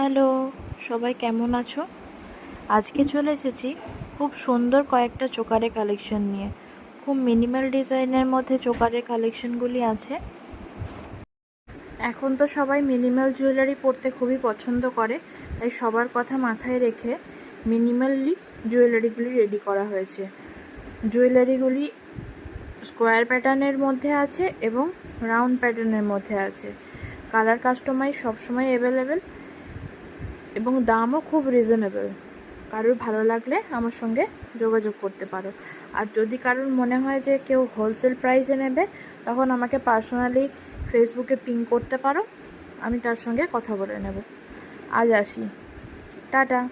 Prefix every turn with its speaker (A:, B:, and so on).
A: Hello, সবাই কেমন আছো? আজকে চলে এসেছি খুব সুন্দর কয়েকটা চোকারের কালেকশন নিয়ে। খুব মিনিমাল ডিজাইনের মধ্যে চোকারের কালেকশনগুলি আছে। এখন তো সবাই মিনিমাল জুয়েলারি পরতে খুবই পছন্দ করে, তাই সবার কথা মাথায় রেখে মিনিমালি জুয়েলারিগুলি রেডি করা হয়েছে। জুয়েলারিগুলি স্কোয়ার প্যাটার্নের মধ্যে আছে এবং রাউন্ড প্যাটার্নের মধ্যে আছে। কালার কাস্টমাইজ সবসময় অ্যাভেলেবেল এবং দামও খুব রিজনেবল কারোর ভালো লাগলে আমার সঙ্গে যোগাযোগ করতে পারো। আর যদি কারোর মনে হয় যে কেউ হোলসেল প্রাইসে নেবে, তখন আমাকে পার্সোনালি ফেসবুকে পিং করতে পারো। আমি তার সঙ্গে কথা বলে নেব। আজ আসি। টাটা।